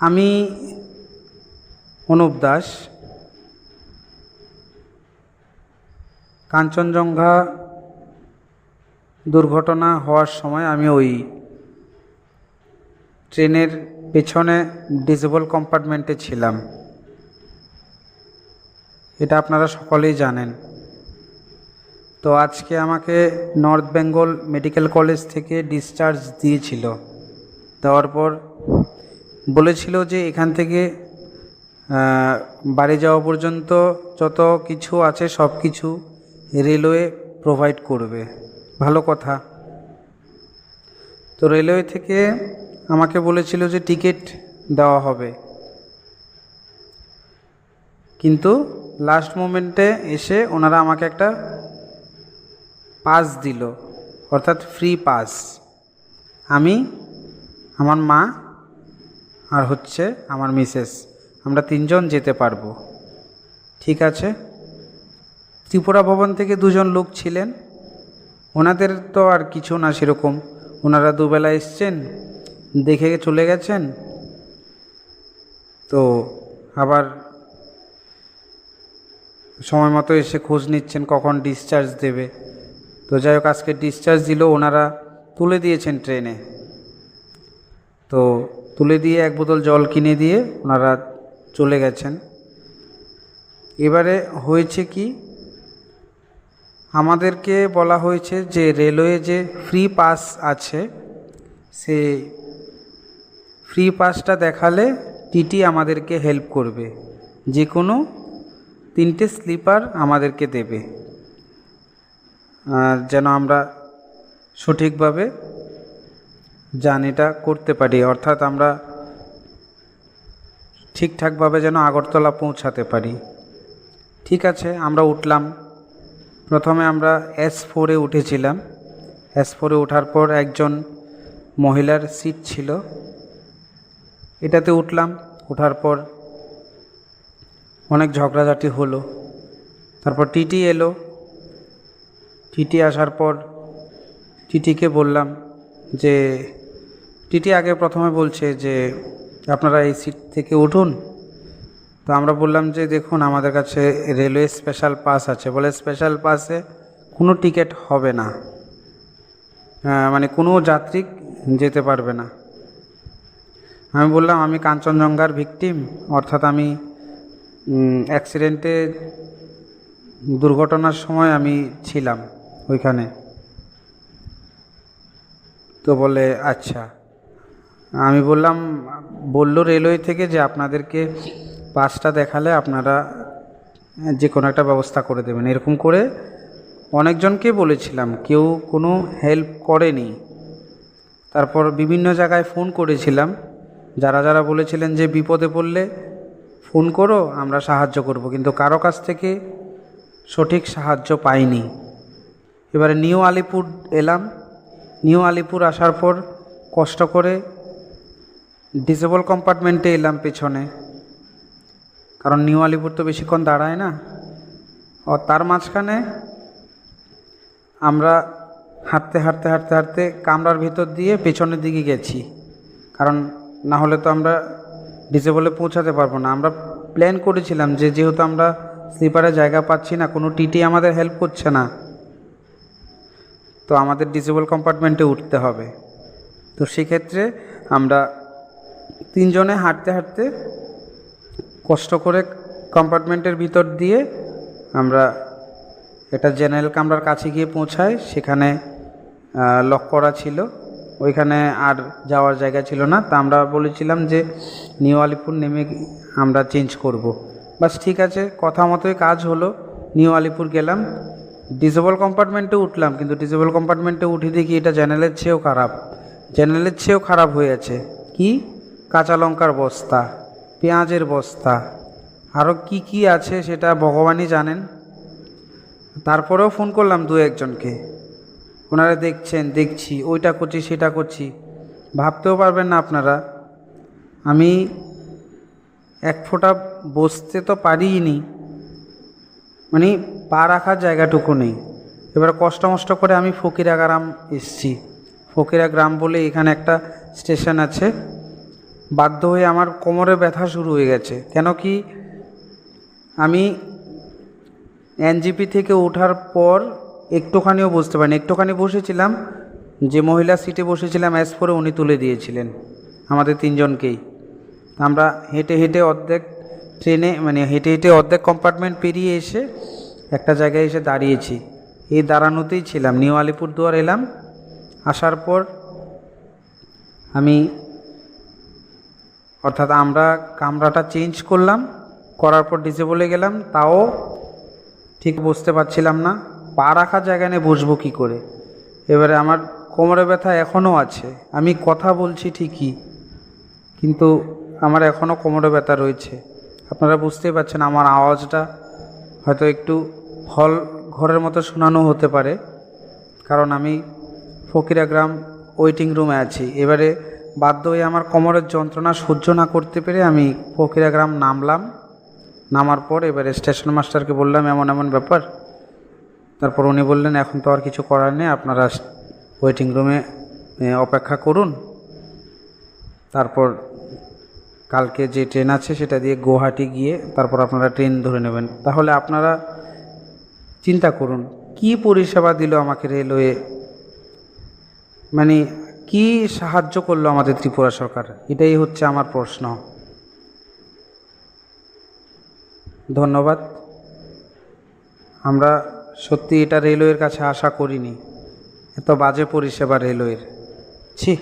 আমি অনুপ দাস, কাঞ্চনজঙ্ঘা দুর্ঘটনা হওয়ার সময় আমি ওই ট্রেনের পেছনে ডিসেবল কম্পার্টমেন্টে ছিলাম। এটা আপনারা সকলেই জানেন। তো আজকে আমাকে নর্থ বেঙ্গল মেডিকেল কলেজ থেকে ডিসচার্জ দিয়েছিল। দেওয়ার পর বলেছিল যে এখান থেকে বাড়ি যাওয়া পর্যন্ত যত কিছু আছে সব কিছু রেলওয়ে প্রোভাইড করবে। ভালো কথা। তো রেলওয়ে থেকে আমাকে বলেছিল যে টিকিট দেওয়া হবে। কিন্তু লাস্ট মোমেন্টে এসে ওনারা আমাকে একটা পাস দিল, অর্থাৎ ফ্রি পাস আমি, আমার মা আর হচ্ছে আমার মিসেস। আমরা তিনজন যেতে পারব। ঠিক আছে? ত্রিপুরা ভবন থেকে দুজন লোক ছিলেন। ওনাদের তো আর কিছু না সেরকম। ওনারা দুবেলা এসছেন, দেখে চলে গেছেন। তো আবার সময় মতো এসে খোঁজ নিচ্ছেন কখন ডিসচার্জ দেবে। তো যাই হোক, আজকে ডিসচার্জ দিল, ওনারা তুলে দিয়েছেন ট্রেনে তো তুলে দিয়ে এক বোতল জল কিনে দিয়ে ওনারা চলে গেছেন। এবারে হয়েছে কি? আমাদেরকে বলা হয়েছে যে রেলওয়ে যে ফ্রি পাস আছে, সে ফ্রি পাসটা দেখালে টিটি আমাদেরকে হেল্প করবে। যে কোনো তিনটে স্লিপার আমাদেরকে দেবে। যেন আমরা সঠিকভাবে জার্নিটা করতে পারি। অর্থাৎ আমরা ঠিকঠাকভাবে যেন আগরতলা পৌঁছাতে পারি। ঠিক আছে, আমরা উঠলাম। প্রথমে আমরা এস ফোরে উঠেছিলাম। এস ফোরে ওঠার পর একজন মহিলার সিট ছিল। এটাতে উঠলাম। ওঠার পর অনেক ঝগড়াঝাটি হলো। তারপর টিটি এলো। টিটি আসার পর টিটিকে বললাম যে টিটি আগে প্রথমে বলছে যে আপনারা এই সিট থেকে উঠুন। তো আমরা বললাম যে দেখুন, আমাদের কাছে রেলওয়ে স্পেশাল পাস আছে। বলে স্পেশাল পাসে কোনো টিকিট হবে না। মানে কোনো যাত্রী যেতে পারবে না। আমি বললাম, আমি কাঞ্চনজঙ্ঘার ভিকটিম। অর্থাৎ আমি অ্যাক্সিডেন্টে দুর্ঘটনার সময় আমি ছিলাম ওইখানে। তো বলে আচ্ছা। আমি বললাম, বলল রেলওয়ে থেকে যে আপনাদেরকে পাসটা দেখালে আপনারা যে কোনো একটা ব্যবস্থা করে দেবেন। এরকম করে অনেকজনকে বলেছিলাম, কেউ কোনো হেল্প করেনি। তারপর বিভিন্ন জায়গায় ফোন করেছিলাম, যারা যারা বলেছিলেন যে বিপদে পড়লে ফোন করো, আমরা সাহায্য করব। কিন্তু কারও কাছ থেকে সঠিক সাহায্য পাইনি। এবারে নিউ আলিপুর এলাম। নিউ আলিপুর আসার পর কষ্ট করে ডিসেবল কম্পার্টমেন্টে এলাম পেছনে। কারণ নিউ আলিপুর তো বেশিক্ষণ দাঁড়ায় না। ও তার মাঝখানে আমরা হাঁটতে হাঁটতে হাঁটতে হাঁটতে কামরার ভিতর দিয়ে পেছনের দিকে গেছি। কারণ না হলে তো আমরা ডিসেবলে পৌঁছাতে পারব না। আমরা প্ল্যান করেছিলাম যে যেহেতু আমরা স্লিপারে জায়গা পাচ্ছি না, কোনো টিটি আমাদের হেল্প করছে না। তো আমাদের ডিসেবল কম্পার্টমেন্টে উঠতে হবে। তো সেক্ষেত্রে আমরা তিনজনে হাঁটতে হাঁটতে কষ্ট করে কম্পার্টমেন্টের ভিতর দিয়ে আমরা এটা জেনারেল কামরার কাছে গিয়ে পৌঁছাই। সেখানে লক করা ছিল। ওইখানে আর যাওয়ার জায়গা ছিল না। তা আমরা বলেছিলাম যে নিউ আলিপুর নেমে আমরা চেঞ্জ করব। বাস ঠিক আছে, কথা মতোই কাজ হলো। নিউ আলিপুর গেলাম। ডিসেবল কম্পার্টমেন্টে উঠলাম, কিন্তু ডিসেবল কম্পার্টমেন্টে উঠে দেখি এটা জেনারেলের চেয়েও খারাপ। জেনারেলের চেয়েও খারাপ হয়ে আছে। কি? কাঁচা লঙ্কার বস্তা, পেঁয়াজের বস্তা। আরও কি কি আছে সেটা ভগবানই জানেন। তারপরেও ফোন করলাম দু একজনকে। ওনারা দেখছেন, দেখছি, ওইটা করছি, সেটা করছি। ভাবতেও পারবেন না আপনারা। আমি এক ফোঁটা বসতে তো পারিনি মানে পা রাখার জায়গাটুকু নেই। এবার কষ্ট মষ্ট করে আমি ফকিরা গ্রাম এসছি। ফকিরা গ্রাম বলে এখানে একটা স্টেশন আছে। বাধ্য হয়ে আমার কোমরে ব্যথা শুরু হয়ে গেছে। কেন কি আমি এনজিপি থেকে ওঠার পর একটুখানিও বুঝতে পারিনি। একটুখানি বসেছিলাম, যে মহিলা সিটে বসেছিলাম অ্যাস পরে উনি তুলে দিয়েছিলেন আমাদের তিনজনকেই। আমরা হেঁটে হেঁটে অর্ধেক ট্রেনে মানে হেঁটে হেঁটে অর্ধেক কম্পার্টমেন্ট পেরিয়ে এসে একটা জায়গায় এসে দাঁড়িয়েছি। এই দাঁড়ানোতেই ছিলাম। নিউ আলিপুরদুয়ার এলাম। আসার পর আমি অর্থাৎ আমরা কামরাটা চেঞ্জ করলাম, করার পর ডিসেবলে গেলাম, তাও ঠিক বুঝতে পারছিলাম না, পা রাখার জায়গা নিয়ে বসবো কী করে? এবারে আমার কোমরে ব্যথা এখনও আছে, আমি কথা বলছি ঠিকই, কিন্তু আমার এখনও কোমরে ব্যথা রয়েছে। আপনারা বুঝতেই পারছেন আমার আওয়াজটা হয়তো একটু হল ঘরের মতো শোনানো হতে পারে, কারণ আমি ফকিরাগ্রাম ওয়েটিং রুমে আছি। এবারে বাধ্য হয়ে আমার কোমরের যন্ত্রণা সহ্য না করতে পেরে আমি ফকিরাগ্রাম নামলাম। নামার পর এবারে স্টেশন মাস্টারকে বললাম, এমন এমন ব্যাপার। তারপর উনি বললেন, এখন তো আর কিছু করার নেই, আপনারা ওয়েটিং রুমে অপেক্ষা করুন। তারপর কালকে যে ট্রেন আছে সেটা দিয়ে গুয়াহাটি গিয়ে তারপর আপনারা ট্রেন ধরে নেবেন। তাহলে আপনারা চিন্তা করুন, কি পরিষেবা দিল আমাকে রেলওয়ে মানে কি সাহায্য করল আমাদের ত্রিপুরা সরকার? এটাই হচ্ছে আমার প্রশ্ন। ধন্যবাদ। আমরা সত্যি এটা রেলওয়ের কাছে আশা করিনি। এত বাজে পরিষেবা রেলওয়ের। ছি।